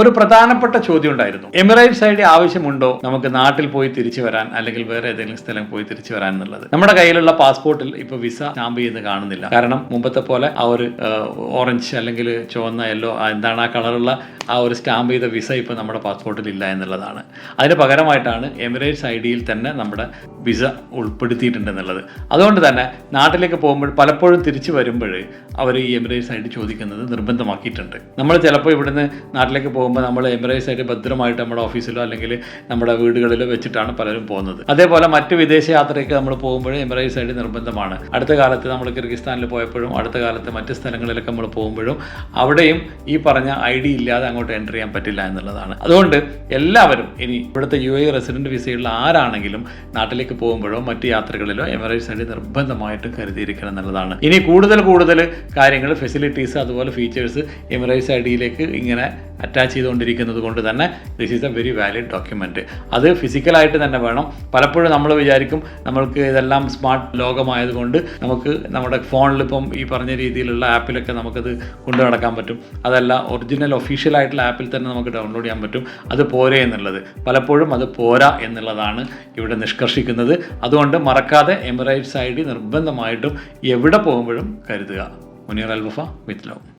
ഒരു പ്രധാനപ്പെട്ട ചോദ്യം ഉണ്ടായിരുന്നു എമിറേറ്റ്സ് ഐ ഡി ആവശ്യമുണ്ടോ? നമുക്ക് നാട്ടിൽ പോയി തിരിച്ചു വരാൻ അല്ലെങ്കിൽ വേറെ ഏതെങ്കിലും സ്ഥലം പോയി തിരിച്ചു വരാൻ എന്നുള്ളത്. നമ്മുടെ കയ്യിലുള്ള പാസ്പോർട്ടിൽ ഇപ്പൊ വിസ സ്റ്റാമ്പ് ചെയ്ത് കാണുന്നില്ല. കാരണം മുമ്പത്തെ പോലെ ആ ഒരു ഓറഞ്ച് അല്ലെങ്കിൽ ചുവന്ന യെല്ലോ എന്താണ് ആ കളറുള്ള ആ ഒരു സ്റ്റാമ്പ് ചെയ്ത വിസ ഇപ്പൊ നമ്മുടെ പാസ്പോർട്ടിൽ ഇല്ല എന്നുള്ളതാണ്. അതിന് പകരമായിട്ടാണ് എമിറേറ്റ്സ് ഐ ഡിയിൽ തന്നെ നമ്മുടെ വിസ ഉൾപ്പെടുത്തിയിട്ടുണ്ട് എന്നുള്ളത്. അതുകൊണ്ട് തന്നെ നാട്ടിലേക്ക് പോകുമ്പോൾ പലപ്പോഴും തിരിച്ചു വരുമ്പോൾ അവർ ഈ എമിറേറ്റ്സ് ഐ ഡി ചോദിക്കുന്നത് നിർബന്ധമാക്കിയിട്ടുണ്ട്. നമ്മൾ ചിലപ്പോൾ ഇവിടുന്ന് നാട്ടിലേക്ക് പോകുമ്പോൾ നമ്മൾ എമിറേറ്റ്സ് ആയിട്ട് ഭദ്രമായിട്ട് നമ്മുടെ ഓഫീസിലോ അല്ലെങ്കിൽ നമ്മുടെ വീടുകളിലോ വെച്ചിട്ടാണ് പലരും പോകുന്നത്. അതേപോലെ മറ്റ് വിദേശ യാത്രയ്ക്ക് നമ്മൾ പോകുമ്പോഴും എമിറേറ്റ്സ് ആയിട്ട് നിർബന്ധമാണ്. അടുത്ത കാലത്ത് നമ്മൾ കിർഗിസ്ഥാനിൽ പോയപ്പോഴും അടുത്ത കാലത്ത് മറ്റ് സ്ഥലങ്ങളിലൊക്കെ നമ്മൾ പോകുമ്പോഴും അവിടെയും ഈ പറഞ്ഞ ഐ ഡി ഇല്ലാതെ അങ്ങോട്ട് എന്റർ ചെയ്യാൻ പറ്റില്ല എന്നുള്ളതാണ്. അതുകൊണ്ട് എല്ലാവരും ഇനി ഇവിടുത്തെ യു എ റെസിഡന്റ് വിസയുള്ള ആരാണെങ്കിലും നാട്ടിലേക്ക് പോകുമ്പോഴോ മറ്റ് യാത്രകളിലോ എമിറേറ്റ്സ് ഡി നിർബന്ധമായിട്ട് കരുതിയിരിക്കണം എന്നുള്ളതാണ്. ഇനി കൂടുതൽ കൂടുതൽ കാര്യങ്ങൾ ഫെസിലിറ്റീസ് അതുപോലെ ഫീച്ചേഴ്സ് എമിറേറ്റ്സ് ഐ ഡിയിലേക്ക് ഇങ്ങനെ അറ്റാച്ച് ചെയ്തുകൊണ്ടിരിക്കുന്നത് കൊണ്ട് തന്നെ this is a very valid document അത് ഫിസിക്കലായിട്ട് തന്നെ വേണം. പലപ്പോഴും നമ്മൾ വിചാരിക്കും നമ്മൾക്ക് ഇതെല്ലാം സ്മാർട്ട് ലോകമായതുകൊണ്ട് നമുക്ക് നമ്മുടെ ഫോണിൽ ഇപ്പം ഈ പറഞ്ഞ രീതിയിലുള്ള ആപ്പിലൊക്കെ നമുക്കത് കൊണ്ടു നടക്കാൻ പറ്റും. അതല്ല ഒറിജിനൽ ഒഫീഷ്യൽ ആയിട്ടുള്ള ആപ്പിൽ തന്നെ നമുക്ക് ഡൗൺലോഡ് ചെയ്യാൻ പറ്റും. അത് പോരെ എന്നുള്ളത്. പലപ്പോഴും അത് പോരാ എന്നുള്ളതാണ് ഇവിടെ നിഷ്കർഷിക്കുന്നത്. അതുകൊണ്ട് മറക്കാതെ എമിറേറ്റ്സ് ഐ ഡി നിർബന്ധമായിട്ടും എവിടെ പോകുമ്പോഴും കരുതുക. Muneer Albafa with love.